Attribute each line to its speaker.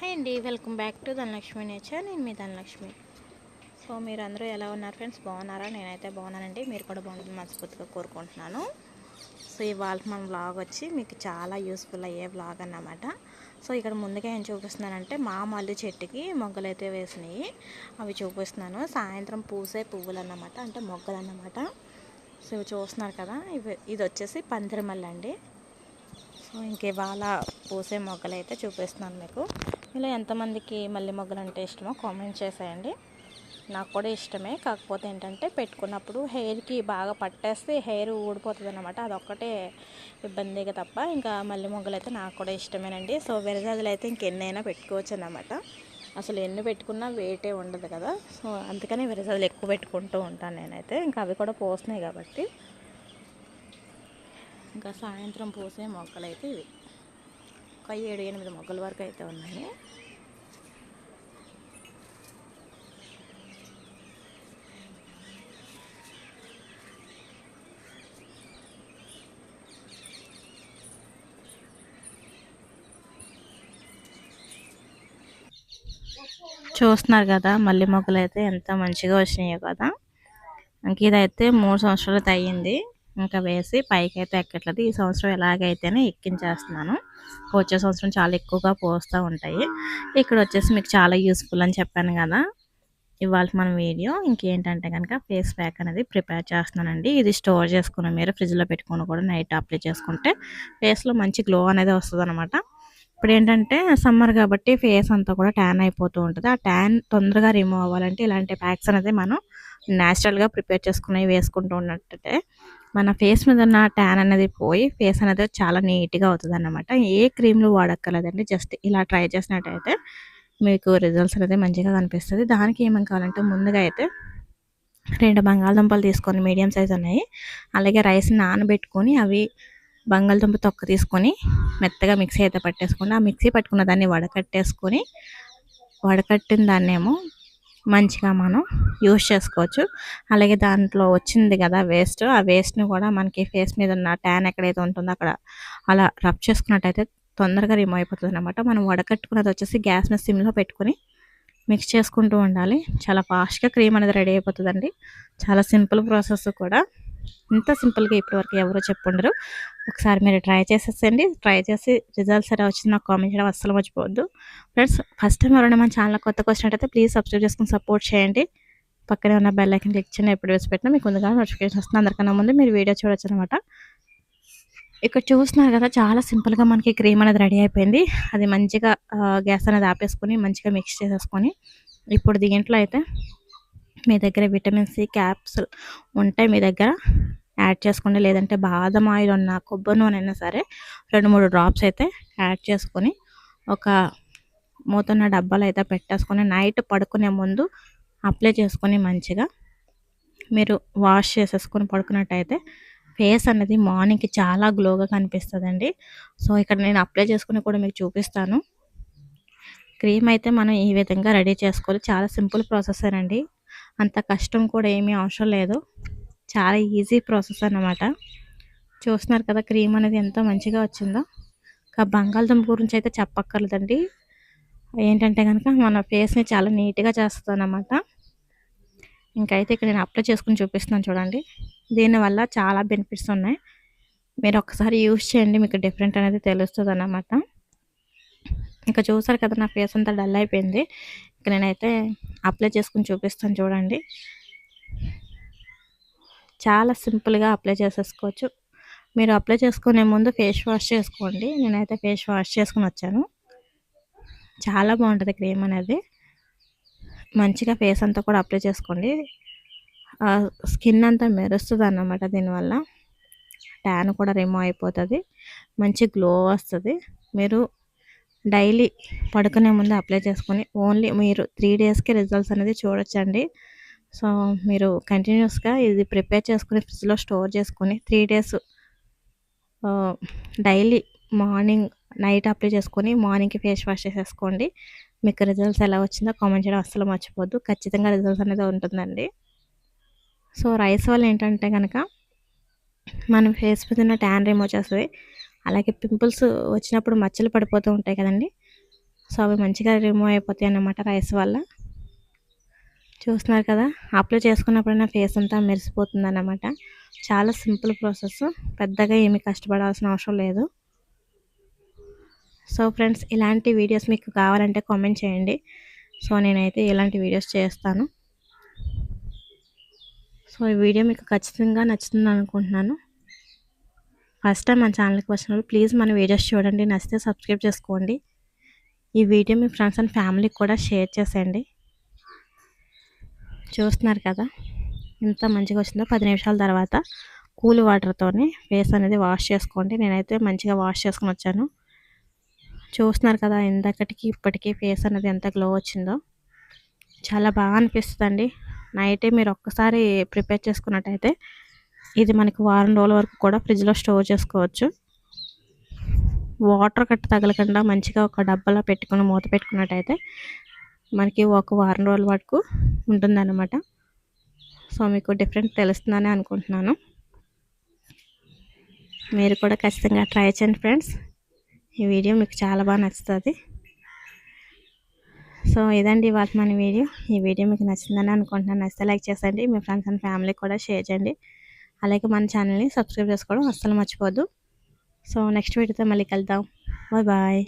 Speaker 1: Hi అండి welcome back to Dhanalakshmi nature. నేను మీ ధనలక్ష్మి. సో మీరు అందరూ ఎలా ఉన్నారు ఫ్రెండ్స్? బాగున్నారా? నేనైతే బాగున్నానండి. మీరు కూడా బాగుంటుంది మనస్ఫూర్తిగా కోరుకుంటున్నాను. సో ఇవాళ మన వ్లాగ్ వచ్చి మీకు చాలా యూస్ఫుల్ అయ్యే వ్లాగ్ అన్నమాట. సో ఇక్కడ ముందుగా ఏం చూపిస్తున్నానంటే మా మల్లి చెట్టుకి మొగ్గలు అయితే వేసినాయి. అవి చూపిస్తున్నాను. సాయంత్రం పూసే పువ్వులు అన్నమాట అంటే మొగ్గలు అన్నమాట సో ఇవి చూస్తున్నారు కదా ఇవి ఇది వచ్చేసి పందిరిమల్లి అండి. సో ఇంక ఇవాళ పూసే మొగ్గలు అయితే చూపిస్తున్నాను మీకు. ఇలా ఎంతమందికి మల్లె మొగ్గలు అంటే ఇష్టమో కామెంట్ చేసేయండి. నాకు కూడా ఇష్టమే. కాకపోతే ఏంటంటే పెట్టుకున్నప్పుడు హెయిర్కి బాగా పట్టేస్తే హెయిర్ ఊడిపోతుంది అనమాట అదొక్కటే ఇబ్బందిగా తప్ప ఇంకా మల్లె మొగ్గలు అయితే నాకు కూడా ఇష్టమేనండి. సో విరజాజులు అయితే ఇంకెన్నైనా పెట్టుకోవచ్చు అన్నమాట అసలు ఎన్ని పెట్టుకున్నా వెయిటే ఉండదు కదా. సో అందుకని విరజాజులు ఎక్కువ పెట్టుకుంటూ ఉంటాను నేనైతే. ఇంకా అవి కూడా పోస్తున్నాయి కాబట్టి. ఇంకా సాయంత్రం పూసే మొక్కలైతే ఇవి. ఒక ఏడు ఎనిమిది మొగ్గల వరకు అయితే ఉన్నాయి. చూస్తున్నారు కదా మల్లె మొక్కలు అయితే ఎంత మంచిగా వచ్చినాయో కదా. ఇంక ఇదైతే మూడు సంవత్సరాలు అయ్యింది. ఇంకా వేసి పైకి అయితే ఎక్కట్లేదు. ఈ సంవత్సరం ఎలాగైతేనే ఎక్కించేస్తున్నాను. వచ్చే సంవత్సరం చాలా ఎక్కువగా పోస్తూ ఉంటాయి. ఇక్కడ వచ్చేసి మీకు చాలా యూస్ఫుల్ అని చెప్పాను కదా. ఇవాళ మన వీడియో ఇంకేంటంటే కనుక ఫేస్ ప్యాక్ అనేది ప్రిపేర్ చేస్తున్నానండి. ఇది స్టోర్ చేసుకుని మీరు ఫ్రిడ్జ్లో పెట్టుకుని కూడా నైట్ అప్లై చేసుకుంటే ఫేస్లో మంచి గ్లో అనేది వస్తుంది అనమాట ఇప్పుడు ఏంటంటే సమ్మర్ కాబట్టి ఫేస్ అంతా కూడా ట్యాన్ అయిపోతూ ఉంటుంది. ఆ ట్యాన్ తొందరగా రిమూవ్ అవ్వాలంటే ఇలాంటి ప్యాక్స్ అనేది మనం న్యాచురల్గా ప్రిపేర్ చేసుకునేవి వేసుకుంటూ ఉన్నట్టే మన ఫేస్ మీద ఉన్న ట్యాన్ అనేది పోయి ఫేస్ అనేది చాలా నీట్గా అవుతుంది అన్నమాట ఏ క్రీమ్లు వాడక్కర్లేదండి. జస్ట్ ఇలా ట్రై చేసినట్టయితే మీకు రిజల్ట్స్ అనేది మంచిగా కనిపిస్తుంది. దానికి ఏమేమి కావాలంటే ముందుగా అయితే రెండు బంగాళదుంపలు తీసుకొని మీడియం సైజ్ ఉన్నాయి. అలాగే రైస్ నానబెట్టుకొని అవి బంగాళదుంప తొక్క తీసుకొని మెత్తగా మిక్సీ అయితే పట్టేసుకొని ఆ మిక్సీ పట్టుకున్న దాన్ని వడకట్టేసుకొని వడకట్టిన దాన్నేమో మంచిగా మనం యూస్ చేసుకోవచ్చు. అలాగే దాంట్లో వచ్చింది కదా వేస్ట్. ఆ వేస్ట్ని కూడా మనకి ఫేస్ మీద ఉన్న ట్యాన్ ఎక్కడైతే ఉంటుందో అక్కడ అలా రబ్ చేసుకున్నట్టయితే తొందరగా రిమూవ్ అయిపోతుంది అనమాట మనం వడకట్టుకున్నది వచ్చేసి గ్యాస్ మీద సిమ్లో పెట్టుకుని మిక్స్ చేసుకుంటూ ఉండాలి. చాలా ఫాస్ట్గా క్రీమ్ అనేది రెడీ అయిపోతుందండి. చాలా సింపుల్ ప్రాసెస్ కూడా. ఇంత సింపుల్గా ఇప్పటివరకు ఎవరో చెప్పుండరు. ఒకసారి మీరు ట్రై చేసేసండి ట్రై చేసి రిజల్ట్స్ ఎలా వచ్చింది నాకు కామెంట్ చేయడం అస్సలు మర్చిపోవద్దు. ఫ్రెండ్స్ ఫస్ట్ టైం ఎవరైనా మన ఛానల్ కొత్తగా వచ్చినట్టయితే ప్లీజ్ సబ్స్క్రైబ్ చేసుకుని సపోర్ట్ చేయండి. పక్కనే ఉన్న బెల్ ఐకన్ క్లిక్ చేయండి. ఎప్పుడు వేసి పెట్టినా మీకు ముందుగా నోటిఫికేషన్ వస్తుంది. అందరికన్నా ముందు మీరు వీడియో చూడొచ్చు అనమాట ఇక్కడ చూస్తున్నారు కదా చాలా సింపుల్గా మనకి క్రీమ్ అనేది రెడీ అయిపోయింది. అది మంచిగా గ్యాస్ అనేది ఆపేసుకొని మంచిగా మిక్స్ చేసేసుకొని ఇప్పుడు దీంట్లో అయితే మీ దగ్గర విటమిన్ సి క్యాప్సుల్ ఉంటాయి మీ దగ్గర యాడ్ చేసుకోండి. లేదంటే బాదం ఆయిల్ ఉన్న కొబ్బరి నూనె అయినా సరే రెండు మూడు డ్రాప్స్ అయితే యాడ్ చేసుకొని ఒక మూతున్న డబ్బాలు అయితే పెట్టేసుకొని నైట్ పడుకునే ముందు అప్లై చేసుకొని మంచిగా మీరు వాష్ చేసేసుకొని పడుకున్నట్టయితే ఫేస్ అనేది మార్నింగ్కి చాలా గ్లోగా కనిపిస్తుందండి. సో ఇక్కడ నేను అప్లై చేసుకుని కూడా మీకు చూపిస్తాను. క్రీమ్ అయితే మనం ఈ విధంగా రెడీ చేసుకోవాలి. చాలా సింపుల్ ప్రాసెస్ అండి. అంత కష్టం కూడా ఏమీ అవసరం లేదు. చాలా ఈజీ ప్రాసెస్ అన్నమాట. చూస్తున్నారు కదా క్రీమ్ అనేది ఎంత మంచిగా వచ్చిందో. ఇంకా బంగాళదుంప గురించి అయితే చెప్పక్కర్లేదండి. ఏంటంటే కనుక మన ఫేస్ని చాలా నీట్గా చేస్తుంది అన్నమాట ఇంకైతే ఇక్కడ నేను అప్లై చేసుకుని చూపిస్తున్నాను చూడండి. దీనివల్ల చాలా బెనిఫిట్స్ ఉన్నాయి. మీరు ఒకసారి యూజ్ చేయండి మీకు డిఫరెంట్ అనేది తెలుస్తుంది అన్నమాట. ఇంకా చూసారు కదా నా ఫేస్ అంతా డల్ అయిపోయింది. ఇక నేనైతే అప్లై చేసుకుని చూపిస్తాను చూడండి. చాలా సింపుల్గా అప్లై చేసేసుకోవచ్చు. మీరు అప్లై చేసుకునే ముందు ఫేస్ వాష్ చేసుకోండి. నేనైతే ఫేస్ వాష్ చేసుకుని వచ్చాను. చాలా బాగుంటుంది క్రీమ్ అనేది. మంచిగా ఫేస్ అంతా కూడా అప్లై చేసుకోండి. స్కిన్ అంతా మెరుస్తుంది అన్నమాట దీనివల్ల. ట్యాన్ కూడా రిమూవ్ అయిపోతుంది. మంచి గ్లో వస్తుంది. మీరు డైలీ పడుకునే ముందు అప్లై చేసుకొని ఓన్లీ మీరు త్రీ డేస్కి రిజల్ట్స్ అనేది చూడొచ్చండి. సో మీరు కంటిన్యూస్గా ఇది ప్రిపేర్ చేసుకుని ఫ్రిడ్జ్లో స్టోర్ చేసుకొని three days daily morning night apply చేసుకొని మార్నింగ్కి ఫేస్ వాష్ చేసేసుకోండి. మీకు రిజల్ట్స్ ఎలా వచ్చిందో కామెంట్ చేయడం అస్సలు మర్చిపోద్దు. ఖచ్చితంగా రిజల్ట్స్ అనేది ఉంటుందండి. సో రైస్ వల్ల ఏంటంటే కనుక మనం ఫేస్ మీద ఉన్న ట్యాన్ రిమూవ్ చేస్తుంది అలాగే పింపుల్స్ వచ్చినప్పుడు మచ్చలు పడిపోతూ ఉంటాయి కదండి. సో అవి మంచిగా రిమూవ్ అయిపోతాయి అన్నమాట రైస్ వల్ల. చూస్తున్నారు కదా అప్లై చేసుకున్నప్పుడైనా ఫేస్ అంతా మెరిసిపోతుంది అన్నమాట. చాలా సింపుల్ ప్రాసెస్ పెద్దగా ఏమి కష్టపడాల్సిన అవసరం లేదు. సో ఫ్రెండ్స్ ఇలాంటి వీడియోస్ మీకు కావాలంటే కామెంట్ చేయండి. సో నేనైతే ఇలాంటి వీడియోస్ చేస్తాను. సో ఈ వీడియో మీకు ఖచ్చితంగా నచ్చుతుంది అనుకుంటున్నాను ఫస్ట్ టైం మన ఛానల్కి వచ్చినప్పుడు ప్లీజ్ మన వీడియోస్ చూడండి. నచ్చితే సబ్స్క్రైబ్ చేసుకోండి. ఈ వీడియో మీ ఫ్రెండ్స్ అండ్ ఫ్యామిలీకి కూడా షేర్ చేసేయండి. చూస్తున్నారు కదా? ఎంత మంచిగా వచ్చిందో. పది నిమిషాల తర్వాత కూల్ వాటర్తోనే ఫేస్ అనేది వాష్ చేసుకోండి. నేనైతే మంచిగా వాష్ చేసుకుని వచ్చాను. చూస్తున్నారు కదా ఇందకటికి ఇప్పటికీ ఫేస్ అనేది ఎంత గ్లో వచ్చిందో. చాలా బాగా అనిపిస్తుందండి. నైటే మీరు ఒక్కసారి ప్రిపేర్ చేసుకున్నట్టయితే ఇది మనకి వారం రోజుల వరకు కూడా ఫ్రిడ్జ్లో స్టోర్ చేసుకోవచ్చు. వాటర్ కట్ట తగలకుండా మంచిగా ఒక డబ్బాలో పెట్టుకుని మూత పెట్టుకున్నట్టయితే మనకి ఒక వారం రోజుల వరకు ఉంటుందన్నమాట. సో మీకు డిఫరెంట్ తెలుస్తుందని అనుకుంటున్నాను. మీరు కూడా ఖచ్చితంగా ట్రై చేయండి ఫ్రెండ్స్ ఈ వీడియో మీకు చాలా బాగా నచ్చుతుంది. సో ఇదండి ఇవాళ మన వీడియో ఈ వీడియో మీకు నచ్చిందని అనుకుంటున్నాను. నచ్చితే లైక్ చేసండి. మీ ఫ్రెండ్స్ అండ్ ఫ్యామిలీకి కూడా షేర్ చేయండి. అలాగే మన ఛానల్ని సబ్స్క్రైబ్ చేసుకోవడం అస్సలు మర్చిపోద్దు సో నెక్స్ట్ వీడియోతో మళ్ళీ కలుద్దాం. Bye bye.